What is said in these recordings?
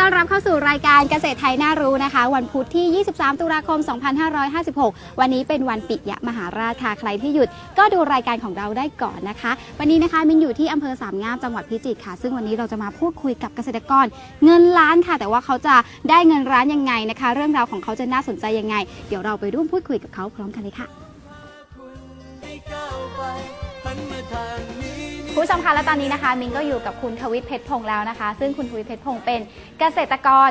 ต้อนรับเข้าสู่รายการเกษตรไทยน่ารู้นะคะ วันพุธที่ 23 ตุลาคม 2556 วันนี้เป็นวันปิยมหาราชค่ะ ใครที่หยุดก็ดูรายการของเราได้ก่อนนะคะ วันนี้นะคะมินอยู่ที่อำเภอสามงามจังหวัดพิจิตรค่ะ ซึ่งวันนี้เราจะมาพูดคุยกับเกษตรกร เงินล้านค่ะ แต่ว่าเขาจะได้เงินล้านยังไงนะคะ เรื่องราวของเขาจะน่าสนใจยังไง เดี๋ยวเราไปร่วมพูดคุยกับเขาพร้อมกันเลยค่ะ ผู้ชมคะและตอนนี้นะคะมินก็อยู่กับคุณทวิตเพชรพงษ์แล้วนะคะ ซึ่งคุณทวิตเพชรพงษ์เป็นเกษตรกร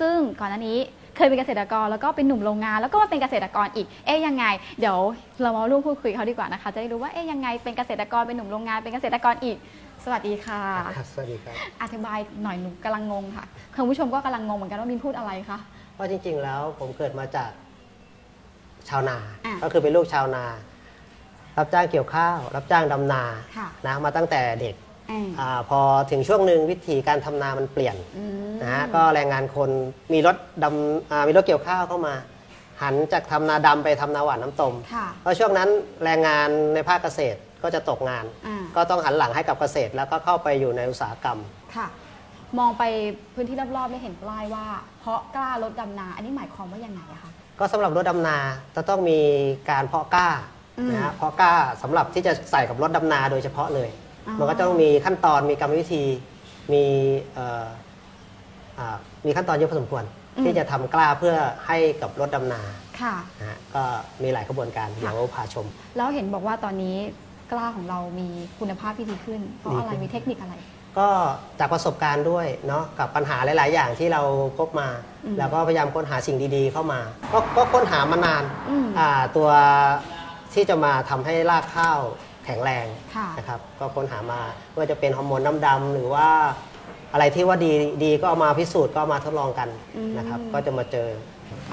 ซึ่งก่อนหน้านี้เคยเป็นเกษตรกรแล้วก็เป็นหนุ่มโรงงาน แล้วก็มาเป็นเกษตรกรอีกเอ๊ยยังไง เดี๋ยวเรามาร่วมพูดคุยเขาดีกว่านะคะ จะได้รู้ว่าเอ๊ยยังไงเป็นเกษตรกรเป็นหนุ่มโรงงานเป็นเกษตรกรอีก สวัสดีค่ะ ครับสวัสดีครับอธิบายหน่อยหนูกำลังงงค่ะคุณผู้ชมก็กำลังงงเหมือนกันว่ามินพูดอะไรคะเพราะจริงๆแล้วผมเกิดมาจากชาวนา อะ ก็คือเป็นลูกชาวนา รับจ้างเกี่ยวข้าว รับจ้างดำนาค่ะนะมาตั้งแต่เด็กอืมอาพอถึงช่วงหนึ่งวิธีการทำนามันเปลี่ยนอืมนะฮะก็แรงงานคนมีรถดำอ่ามีรถเกี่ยวข้าวเข้ามา หันจากทำนาดำไปทำนาหวานน้ำตม ค่ะ เพราะช่วงนั้นแรงงานในภาคเกษตรก็จะตกงาน อ่า ก็ต้องหันหลังให้กับเกษตร แล้วก็เข้าไปอยู่ในอุตสาหกรรม ค่ะ มองไปพื้นที่รอบๆไม่เห็นป้ายว่า เพราะกล้ารถดำนา อันนี้หมายความว่ายังไงอะคะ ก็สำหรับรถดำนาจะต้องมีการเพาะกล้าอืม นะฮะเพาะกล้าสำหรับที่จะใส่กับรถดำนาโดยเฉพาะเลย อ๋อ มันก็ต้องมีขั้นตอนมีกรรมวิธีมีเอ่ออ่ามีขั้นตอนเยอะพอสมควร ที่จะทำกล้าเพื่อให้กับรถดำนาค่ะ นะฮะก็มีหลายกระบวนการเดี๋ยวพาชม แล้วเห็นบอกว่าตอนนี้กล้าของเรามีคุณภาพที่ดีขึ้น เพราะอะไรดีขึ้น มีเทคนิคอะไร ก็จากประสบการณ์ด้วยเนาะกับปัญหาหลาย ๆ อย่างที่เราพบมา อืมแล้วก็พยายามค้นหาสิ่งดี ๆ เข้ามา ก็ก็ค้นหามานานอืม อ่าตัว ที่จะมาทำให้รากข้าวแข็งแรงค่ะนะครับก็ค้นหามาไม่ว่าจะเป็นฮอร์โมนน้ำดำหรือว่าอะไรที่ว่าดีดีก็เอามาพิสูจน์ก็เอามาทดลองกันอืมนะครับ ก็จะมาเจอ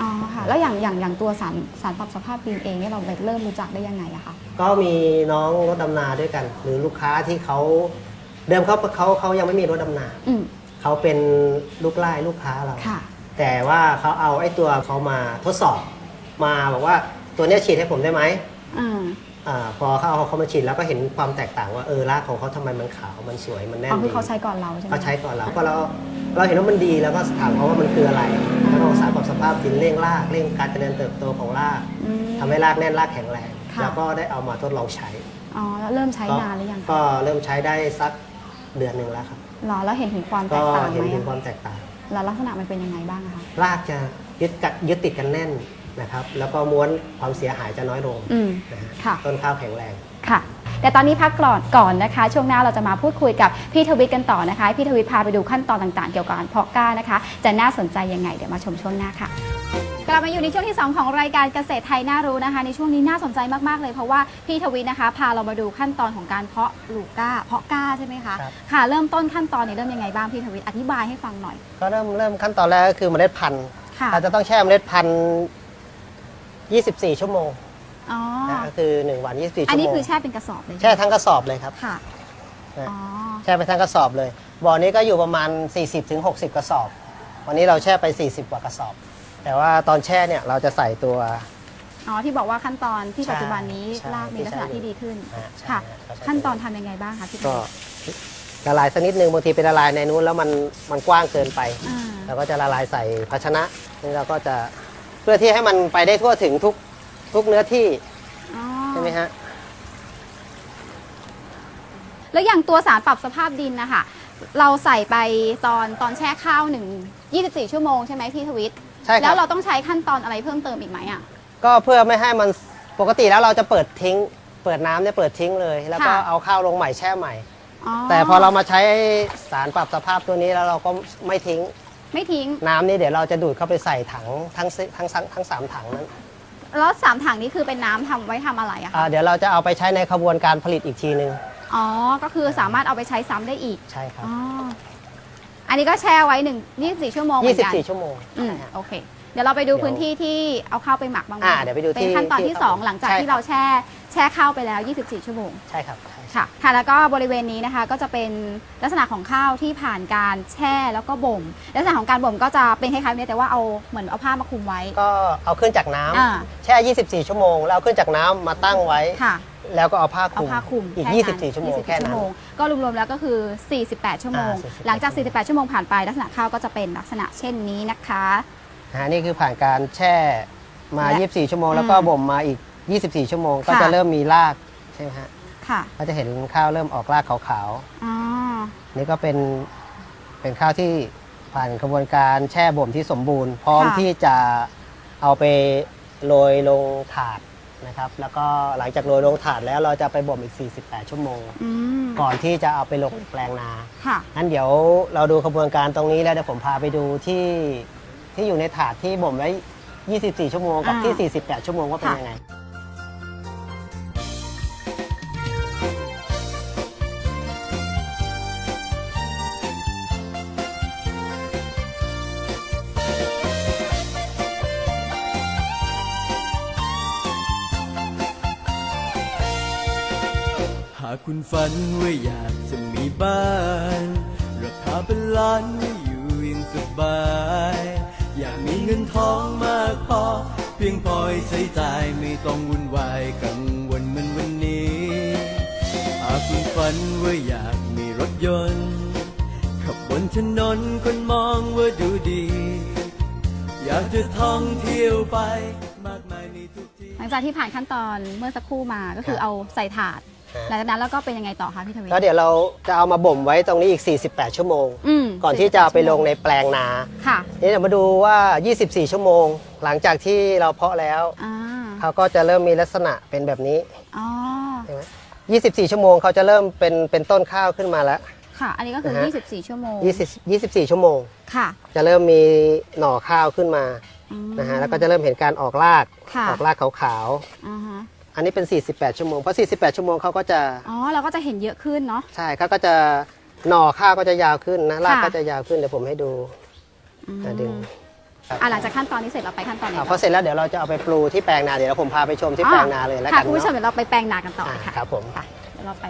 อ๋อค่ะแล้วอย่างอย่างอย่างตัวสารสารปรับสภาพดินเองเนี่ยเราไปเริ่มรู้จักได้ยังไงอะคะก็มีน้องรถดำนาด้วยกัน หรือลูกค้าที่เขาเดิมเขาเขาเขายังไม่มีรถดำนาอืมเขาเป็นลูกไล่ลูกค้าเราค่ะแต่ว่าเขาเอาไอ้ตัวเขามาทดสอบ มาบอกว่าตัวเนี้ยฉีดให้ผมได้ไหม อ่าอาพอเขาเอาเขามาฉีดแล้วก็เห็นความแตกต่างว่าเออรากของเขาทำไมมันขาวมันสวยมันแน่นอ๋อดีคือเขาใช้ก่อนเราใช่ไหม เขาใช้ก่อนเราก็เราเราเห็นว่ามันดีแล้วก็ถามเขาว่ามันคืออะไรแล้วก็สารปรับสภาพดินเร่งรากเร่งการเจริญเติบโตของรากอืม ทำให้รากแน่นรากแข็งแรงค่ะ แล้วก็ได้เอามาทดลองใช้อ๋อแล้วเริ่มใช้ก็นานหรือยังคะก็เริ่มใช้ได้สักเดือนหนึ่งแล้วครับหรอแล้วเห็นถึงความแตก็กต่างเห็นไหมถึงอะความแตกต่าง แล้วลักษณะมันเป็นยังไงบ้างอะคะ รากจะยึดกัดยึดติดกันแน่น นะครับ แล้วก็ม้วนความเสียหายจะน้อยลงอืม นะฮะค่ะ ต้นข้าวแข็งแรง ค่ะ แต่ตอนนี้พักก่อนก่อนนะคะ ช่วงหน้าเราจะมาพูดคุยกับพี่ทวิตกันต่อนะคะให้พี่ทวิตพาไปดูขั้นตอนต่างๆ เกี่ยวกับการเพาะกล้านะคะ จะน่าสนใจยังไงเดี๋ยวมาชมช่วงหน้าค่ะ กลับมาอยู่ในช่วงที่ 2 ของรายการเกษตรไทยน่ารู้นะคะ ในช่วงนี้น่าสนใจมากๆเลยเพราะว่าพี่ทวิตนะคะ พาเรามาดูขั้นตอนของการเพาะปลูกกล้า เพาะกล้าใช่ไหมคะครับ ค่ะเริ่มต้นขั้นตอนนี้เริ่มยังไงบ้างพี่ทวิตอธิบายให้ฟังหน่อยก็เริ่มเริ่มขั้นตอนแรกก็คือเมล็ดพันธุ์ค่ะ เราจะต้องแช่เมล็ดพันธุ์ 24 ชั่วโมงอ๋อ นะก็คือ 1 วัน 24ชั่วโมงอันนี้คือแช่เป็นกระสอบเลยแช่ทั้งกระสอบเลยครับค่ะ นะอ๋อ แช่ไปทั้งกระสอบเลย บ่อนี้ก็อยู่ประมาณ 40-60 กระสอบ วันนี้เราแช่ไป 40 กว่ากระสอบ แต่ว่าตอนแช่เนี่ยเราจะใส่ตัว อ๋อ ที่บอกว่าขั้นตอนที่ใช่ปัจจุบันนี้ใช่รากมีลักษณะที่ใช้ที่ดีขึ้น อ่าใช่ค่ะ ครับ ขั้นตอนทำยังไงบ้างคะพี่ทก็วิตละลายสักนิดนึงบางทีเป็นละลายในนู้นแล้วมันมันกว้างเกินไป อ่า เราก็จะละลายใส่ภาชนะนี่เราก็จะ เพื่อที่ให้มันไปได้ทั่วถึงทุกทุกเนื้อที่อ๋อใช่ไหมฮะ แล้วอย่างตัวสารปรับสภาพดินนะคะเราใส่ไปตอนตอนแช่ข้าวหนึ่ง24 ชั่วโมงใช่ไหมพี่ทวิตใช่คแล้รัวบเราต้องใช้ขั้นตอนอะไรเพิ่มเติมอีกไหมอะ ก็เพื่อไม่ให้มันปกติแล้วเราจะเปิดทิ้ง เปิดน้ำเนี่ยเปิดทิ้งเลย แล้วก็ค่ะ เอาข้าวลงใหม่แช่ใหม่อ๋อแต่พอเรามาใช้สารปรับสภาพตัวนี้แล้วเราก็ไม่ทิ้ง ไม่ทิ้ง น้ำนี่เดี๋ยวเราจะดูดเข้าไปใส่ถังทั้งสิทั้งทั้งทั้งสามถังนั้นแล้วสามถังนี้คือเป็นน้ำทำไว้ทำอะไรอะอ่าคะเดี๋ยวเราจะเอาไปใช้ในขบวนการผลิตอีกทีหนึ่งอ๋อ ก็คือสามารถเอาไปใช้ซ้ำได้อีก ใช่ครับ อ๋อ อันนี้ก็แช่ไว้หนึ่ง24 ชั่วโมงเหมือนกัน24 ชั่วโมงอืมใช่ฮะ โอเค เดี๋ยวเราไปดูเดี๋ยวพื้นที่ที่เอาข้าวไปหมักบางอ่าเดี๋ยวไปดูที่เป็นขั้นตอนที่ที่ 2 หลังจากใช่ ที่เราแช่แช่ข้าวไปแล้ว 24 ชั่วโมง ใช่ครับใช่ ค่ะค่ะแล้วก็บริเวณนี้นะคะก็จะเป็นลักษณะของข้าวที่ผ่านการแช่แล้วก็บ่ม ลักษณะของการบ่มก็จะเป็นคล้ายๆนี้แต่ว่าเอาเหมือนเอาผ้ามาคลุมไว้ ก็เอาขึ้นจากน้ำอ่า แช่ 24 ชั่วโมง แล้วเอาขึ้นจากน้ำมาตั้งไว้ ค่ะ แล้วก็เอาผ้าคเอาลุมผ้าคลุมอีก แค่นั้น24 ชั่วโมง24แค่นั้นชั่วโมงก็รวมๆแล้วก็คือ 48 ชั่วโมง อ่า48 หลังจาก 48 ชั่วโมงผ่านไปลักษณะข้าวก็จะเป็นลักษณะเช่นนี้นะคะนะ ฮะนี่คือผ่านการแช่มา และ24 ชั่วโมง แล้วก็อืมบ่มมาอีก 24 ชั่วโมง ก็ค่ะ จะเริ่มมีรากใช่ไหมฮะค่ะก็จะเห็นข้าวเริ่มออกรากขาวอ๋อๆนี่ก็เป็นเป็นข้าวที่ผ่านกระบวนการแช่บ่มที่สมบูรณ์ พร้อมที่จะเอาไปโรยลงถาดนะครับ แล้วก็หลังจากโรยลงถาดแล้วเราจะไปบ่มอีก 48 ชั่วโมง อืมก่อนที่จะเอาไปลงแปลงนา ค่ะ งั้นเดี๋ยวเราดูกระบวนการตรงนี้แล้วเดี๋ยวผมพาไปดูที่ ที่อยู่ในถาดที่บ่มไว้ 24 ชั่วโมงกับอ่าที่ 48 ชั่วโมงว่าเป็นค่ะยังไง หากคุณฝันว่าอยากจะมีบ้าน ราคาเป็นล้านไม่อยู่อยังสบายอยากมี เงินทองมากพอ เพียงพอให้ใช้จ่ายไม่ต้องวุ่นวายกังวลเหมือนวันนี้หากคุณฝันว่าอยากมีรถยนต์ ขับบนถนนคนมองว่าดูดี อยากจะท่องเที่ยวไปมากมายในทุกที่ หลังจากที่ผ่านขั้นตอนเมื่อสักครู่มาก็คือครับเอาใส่ถาดฮะ หลังจากนั้นแล้วก็เป็นยังไงต่อคะพี่ทวีแล้วเดี๋ยวเราจะเอามาบ่มไว้ตรงนี้อีก 48 ชั่วโมงอืมก่อนที่จะเอาไปลงในแปลงนา ค่ะนี่เดี๋ยวมาดูว่า 24 ชั่วโมง หลังจากที่เราเพาะแล้วอ่าเขาก็จะเริ่มมีลักษณะเป็นแบบนี้อ๋อใช่ไหม24 ชั่วโมงเขาจะเริ่มเป็นเป็นต้นข้าวขึ้นมาแล้ว ค่ะ อันนี้ก็คือ นะฮะ 24 ชั่วโมง20 24 ชั่วโมง ค่ะจะเริ่มมีหน่อข้าวขึ้นมาอืม นะฮะแล้วก็จะเริ่มเห็นการออกรากค่ะ ออกรากขาวอ่าฮะๆ อันนี้เป็น 48 ชั่วโมง เพราะ 48 ชั่วโมงเขาก็จะอ๋อเราก็จะเห็นเยอะขึ้นเนาะ ใช่เขาก็จะหน่อข้าวก็จะยาวขึ้นนะรากค่ะ ก็จะยาวขึ้นเดี๋ยวผมให้ดูอืมอะดึงครับอะหลังจากขั้นตอนนี้เสร็จเราไปขั้นตอนไหนอะต่พอเสร็จแล้วเดี๋ยวเราจะเอาไปปลูที่แปลงนาเดี๋ยวผมพาไปชมที่แปลงนาเลยแล้วค่ะกันคุณผู้ชมเนาะเดี๋ยวเราไปแปลงนากันต่ออะค่ะครับผม ค่ะเดี๋ยวเราไป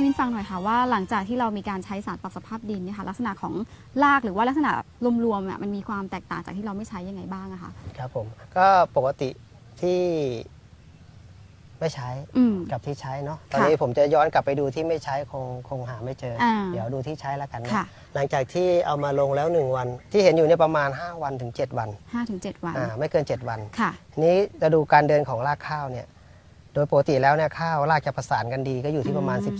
พี่นวีอธิบายมินฟังหน่อยค่ะว่าหลังจากที่เรามีการใช้สารปรับสภาพดินเนี่ยค่ะลักษณะของรากหรือว่าลักษณะรวมๆอะมันมีความแตกต่างจากที่เราไม่ใช้ยังไงบ้างอะคะครับผมก็ปกติที่ไม่ใช้อืม กับที่ใช้เนาะตค่ะอนนี้ผมจะย้อนกลับไปดูที่ไม่ใช้คงคงหาไม่เจออา เดี๋ยวดูที่ใช้แล้วกันนะค่ะหลังจากที่เอามาลงแล้ว 1 วัน ที่เห็นอยู่เนี่ยประมาณ 5 วันถึง 7 วันห้าถึงเจ็ดวันอ่าไม่เกิน 7 วัน ค่ะทีนี้จะดูการเดินของรากข้าวเนี่ย โดยปกติแล้วเนี่ยข้าวรากจะประสานกันดีก็อยู่ที่ประมาณอืม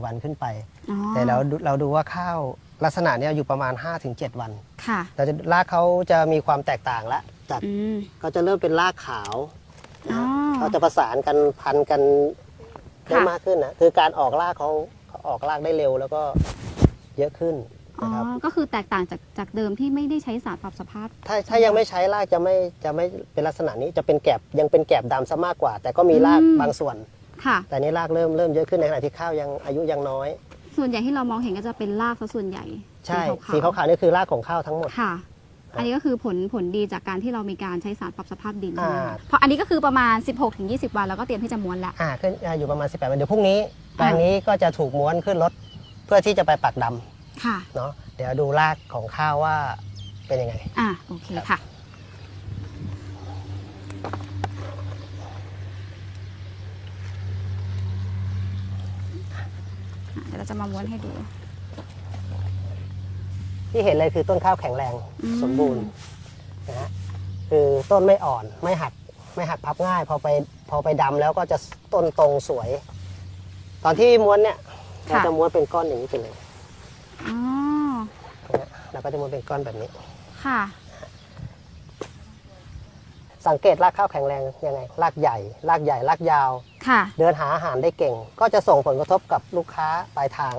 13-14 วันขึ้นไป อ๋อแต่เราดูเราดูว่าข้าวลักษณะเนี่ยอยู่ประมาณ 5-7 วัน ค่ะแต่จะรากเขาจะมีความแตกต่างละจากอืมก็จะเริ่มเป็นรากขาวอ๋อเขาจะประสานกันพันกันได้ค่ะ มากขึ้นนะคือการออกรากเขาเขาออกรากได้เร็วแล้วก็เยอะขึ้น อ๋อ นะครับ ก็คือแตกต่างจากจากเดิมที่ไม่ได้ใช้สารปรับสภาพ ถ้าถ้ายังไม่ใช้รากจะไม่จะไม่เป็นลักษณะนี้จะเป็นแกบยังเป็นแกบดำซะมากกว่า แต่ก็มีรากอืม บางส่วน ค่ะ แต่นี่รากเริ่มเริ่มเยอะขึ้นในขณะที่ข้าวยังอายุยังน้อย ส่วนใหญ่ที่เรามองเห็นก็จะเป็นรากซะส่วนใหญ่ใช่ๆสีขาวๆนี่คือรากของข้าวทั้งหมดค่ะ อันนี้ก็คือผลผลดีจากการที่เรามีการใช้สารปรับสภาพดินใช่ไหมอ่า คะเพราะอันนี้ก็คือประมาณ 16-20 วันแล้วก็เตรียมที่จะม้วนแล้วอ่าขึ้นอ่าอยู่ประมาณ 18วันเดี๋ยวพรุ่งนี้แปลงนี้ก็จะถูกม้วนขึ้นรถเพื่อที่จะไปปักดำ ค่ะ เนาะเดี๋ยวดูรากของข้าวว่าเป็นยังไง อะโอเคค่ะอะ เดี๋ยวเราจะมาม้วนให้ดู ที่เห็นเลยคือต้นข้าวแข็งแรงอืม สมบูรณ์นะฮะคือต้นไม่อ่อนไม่หักไม่หักพับง่าย พอไปพอไปดำแล้วก็จะต้นตรงสวย ตอนที่ม้วนเนี่ยเราจะม้วนเป็นก้อนอย่างนี้ไปเลย อ๋อนะฮะเราก็จะม้วนเป็นก้อนแบบนี้ ค่ะ สังเกตรากข้าวแข็งแรงยังไง รากใหญ่ รากใหญ่ รากยาว ค่ะ เดินหาอาหารได้เก่ง ก็จะส่งผลกระทบกับลูกค้าปลายทาง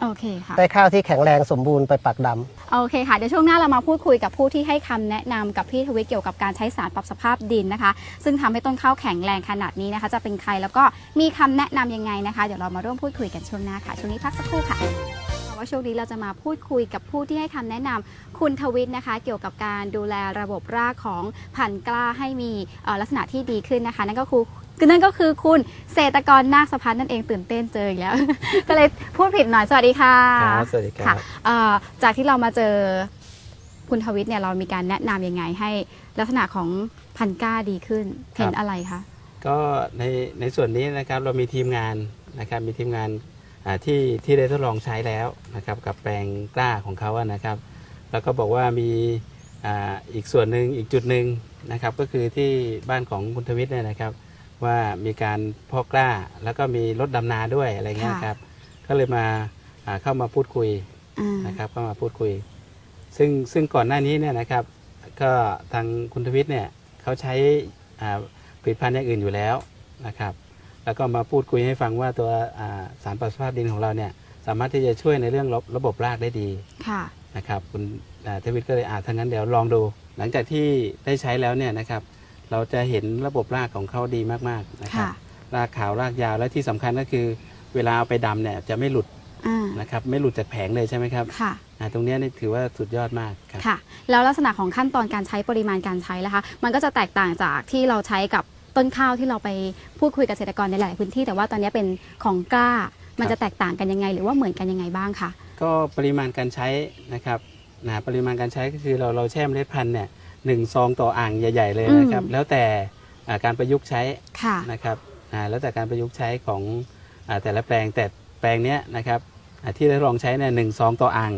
โอเคค่ะ ได้ข้าวที่แข็งแรงสมบูรณ์ไปปักดำ โอเคค่ะ เดี๋ยวช่วงหน้าเรามาพูดคุยกับผู้ที่ให้คำแนะนำกับพี่ทวิตเกี่ยวกับการใช้สารปรับสภาพดินนะคะ ซึ่งทำให้ต้นข้าวแข็งแรงขนาดนี้นะคะ จะเป็นใครแล้วก็มีคำแนะนำยังไงนะคะ เดี๋ยวเรามาร่วมพูดคุยกันช่วงหน้าค่ะ ช่วงนี้พักสักครู่ค่ะ ว่าช่วงนี้เราจะมาพูดคุยกับผู้ที่ให้คำแนะนำคุณทวิตนะคะ เกี่ยวกับการดูแลระบบรากของพันธุ์กล้าให้มีเอ่อลักษณะที่ดีขึ้นนะคะ นั่นก็คือนั่นก็คือคุณเศรษฐกรนาคสะพันธ์นั่นเองตื่นเต้นเจออีกแล้ว ก็เลยพูดผิดหน่อยสวัสดีค่ะครับสวัสดีครับค่ะเอ่อจากที่เรามาเจอคุณทวิตเนี่ยเรามีการแนะนำยังไงให้ลักษณะของพันธุ์กล้าดีขึ้นครับเห็นอะไรคะก็ในในส่วนนี้นะครับเรามีทีมงานนะครับมีทีมงานอ่า ที่ที่ได้ทดลองใช้แล้วนะครับกับแปลงกล้าของเขาอะนะครับ แล้วก็บอกว่ามีอ่าอีกส่วนหนึ่งอีกจุดหนึ่งนะครับ ก็คือที่บ้านของคุณทวิตเนี่ยนะครับ ว่ามีการเพาะกล้าแล้วก็มีรถดำนาด้วยอะไรเงี้ยค่ะครับก็เลยมาอ่าเข้ามาพูดคุยอ่านะครับก็มาพูดคุย ซึ่งซึ่งก่อนหน้านี้เนี่ยนะครับ ก็ทางคุณทวิตเนี่ยเขาใช้อ่าผลิตภัณฑ์อย่างอื่นอยู่แล้วนะครับ แล้วก็มาพูดคุยให้ฟังว่าตัวอ่าสารปรับสภาพดินของเราเนี่ยสามารถที่จะช่วยในเรื่องระระบบรากได้ดีค่ะนะครับคุณอ่าทวิตก็เลยอ่าทั้างนั้นเดี๋ยวลองดู หลังจากที่ได้ใช้แล้วเนี่ยนะครับ เราจะเห็นระบบรากของเขาดีมากๆนะครับค่ะรากขาวรากยาวและที่สำคัญก็คือ เวลาเอาไปดำเนี่ยจะไม่หลุดอ่านะครับไม่หลุดจากแผงเลยใช่ไหมครับค่ะอ่าตรงเนี้ยนี่ถือว่าสุดยอดมากครับค่ะ แล้วลักษณะของขั้นตอนการใช้ปริมาณการใช้ล่ะคะ มันก็จะแตกต่างจากที่เราใช้กับ ต้นข้าวที่เราไปพูดคุยกับเกษตรกรในหลายพื้นที่ แต่ว่าตอนนี้เป็นของกล้ามันจะแตกต่างกันยังไง หรือว่าเหมือนกันยังไงบ้างคะก็ปริมาณการใช้นะครับนะปริมาณการใช้ก็คือเราเราแช่เมล็ดพันธุ์เนี่ยหนึ่งซองต่ออ่างใหญ่ ๆ เลยนะครับอืมแล้วแต่อ่าการประยุกต์ใช้ค่ะนะครับอ่าแล้วแต่การประยุกต์ใช้ของอาแต่ละแปลงแต่แปลงเนี้ยนะครับอ่าที่ได้ลองใช้เนี่ยหนึ่งซองต่ออ่าง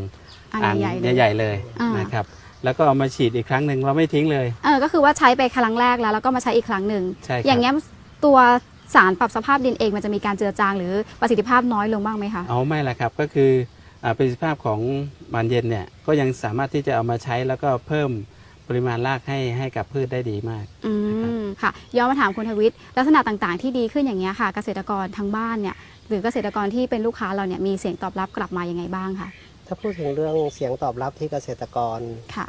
อ่างใหญ่ๆเลยใหญ่ๆเลยอ่านนะครับ แล้วก็เอามาฉีดอีกครั้งหนึ่งเราไม่ทิ้งเลย เออก็คือว่าใช้ไปครั้งแรกแล้วแล้วก็มาใช้อีกครั้งหนึ่งใช่ครับ อย่างเงี้ยตัวสารปรับสภาพดินเองมันจะมีการเจือจางหรือประสิทธิภาพน้อยลงบ้างไหมคะเอาไม่ละครับก็คืออาประสิทธิภาพของบานเย็นเนี่ยก็ยังสามารถที่จะเอามาใช้แล้วก็เพิ่มปริมาณรากให้ให้กับพืชได้ดีมาก อืมค่ะย้อนมาถามคุณทวิทย์ลักษณะต่างๆที่ดีขึ้นอย่างเงี้ยค่ะ เกษตรกรทางบ้านเนี่ยหรือเกษตรกรที่เป็นลูกค้าเราเนี่ยมีเสียงตอบรับกลับมายังไงบ้างคะ ถ้าพูดถึงเรื่องเสียงตอบรับที่เกษตรกรค่ะ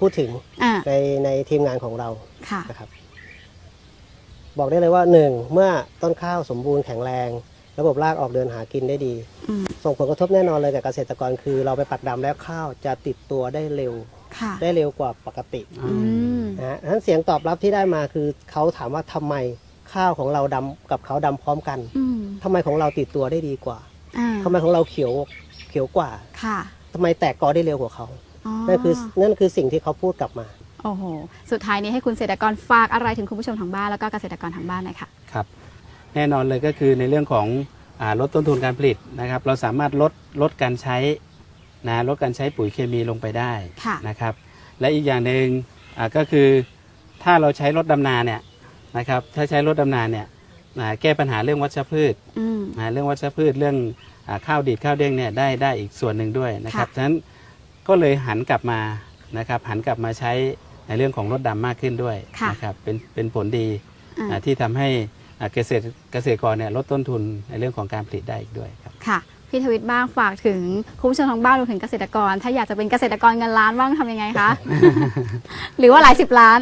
พูดถึงอ่าในในทีมงานของเราค่ะ นะครับ บอกได้เลยว่าหนึ่งเมื่อต้นข้าวสมบูรณ์แข็งแรง ระบบรากออกเดินหากินได้ดี อืมส่งผลกระทบแน่นอนเลยกับเกษตรกรคือ เราไปปักดำแล้วข้าวจะติดตัวได้เร็ว ค่ะได้เร็วกว่าปกติอืมนะฮะฉะนั้นเสียงตอบรับที่ได้มาคือเขาถามว่าทำไมข้าวของเราดำกับเขาดำพร้อมกันอืมทำไมของเราติดตัวได้ดีกว่าอ่าทำไมของเราเขียว เขียวกว่าค่ะทำไมแตกกอได้เร็วกว่าเขาอ๋อนั่นคือนั่นคือสิ่งที่เขาพูดกลับมาโอ้โหสุดท้ายนี้ให้คุณเกษตรกรฝากอะไรถึงคุณผู้ชมทางบ้านแล้วก็เกษตรกรทางบ้านหน่อยค่ะครับ แน่นอนเลยก็คือในเรื่องของอาลดต้นทุนการผลิตนะครับ เราสามารถลดลดการใช้นะลดการใช้ปุ๋ยเคมีลงไปได้ค่ะนะครับ และอีกอย่างหนึ่งอ่าก็คือถ้าเราใช้รถดำนาเนี่ยนะครับถ้าใช้รถดำนาเนี่ยอ่าแก้ปัญหาเรื่องวัชพืชอืมอ่าเรื่องวัชพืชเรื่องอา ข้าวดีดข้าวเด้งเนี่ยได้ได้อีกส่วนหนึ่งด้วยนะครับค่ะฉะนั้นก็เลยหันกลับมานะครับหันกลับมาใช้ในเรื่องของรถดำมากขึ้นด้วยนะครับเป็นเป็นผลดีอ่าอ่าที่ทำให้อ่าเกษตรเกษตรกรเนี่ยลดต้นทุนในเรื่องของการผลิตได้อีกด้วยครับค่ะพี่ทวิตบ้างฝากถึงคุณผู้ชมทางบ้านรวมถึงเกษตรกร ถ้าอยากจะเป็นเกษตรกรเงินล้านบ้างทำยังไงคะ หรือว่าหลายสิบล้าน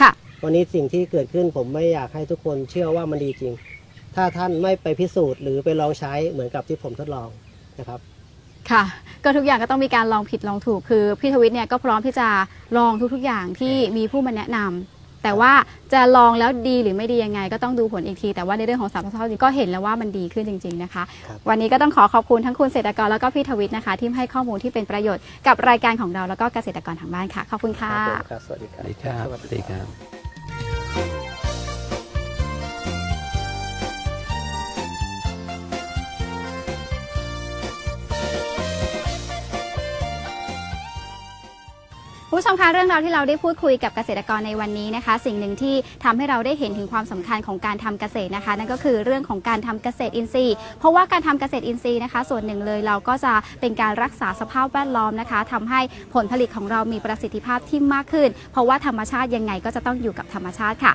ค่ะ วันนี้สิ่งที่เกิดขึ้นผมไม่อยากให้ทุกคนเชื่อว่ามันดีจริง ถ้าท่านไม่ไปพิสูจน์หรือไปลองใช้เหมือนกับที่ผมทดลองนะครับ ค่ะก็ทุกอย่างก็ต้องมีการลองผิดลองถูกคือพี่ทวิตเนี่ยก็พร้อมที่จะลองทุกๆอย่างที่มีผู้มาแนะนำแต่ว่าจะลองแล้วดีหรือไม่ดียังไง ก็ต้องดูผลอีกที แต่ว่าในเรื่องของสารพัดข้าวก็เห็นแล้วว่ามันดีขึ้นจริง ๆนะคะครับวันนี้ก็ต้องขอขอบคุณทั้งคุณเกษตรกรแล้วก็พี่ทวิตนะคะ ที่ให้ข้อมูลที่เป็นประโยชน์กับรายการของเราแล้วก็เกษตรกรทางบ้านค่ะขอบคุณค่ะครับผมครับสวัสดีคสรับวัสดีครับสวัสสวัสดีดีคครับรับ ผู้ชมคะเรื่องราวที่เราได้พูดคุยกับเกษตรกรในวันนี้นะคะ สิ่งหนึ่งที่ทำให้เราได้เห็นถึงความสำคัญของการทำเกษตรนะคะ นั่นก็คือเรื่องของการทำเกษตรอินทรีย์ เพราะว่าการทำเกษตรอินทรีย์นะคะ ส่วนหนึ่งเลยเราก็จะเป็นการรักษาสภาพแวดล้อมนะคะทำให้ผลผลิตของเรามีประสิทธิภาพที่มากขึ้น เพราะว่าธรรมชาติยังไงก็จะต้องอยู่กับธรรมชาติค่ะ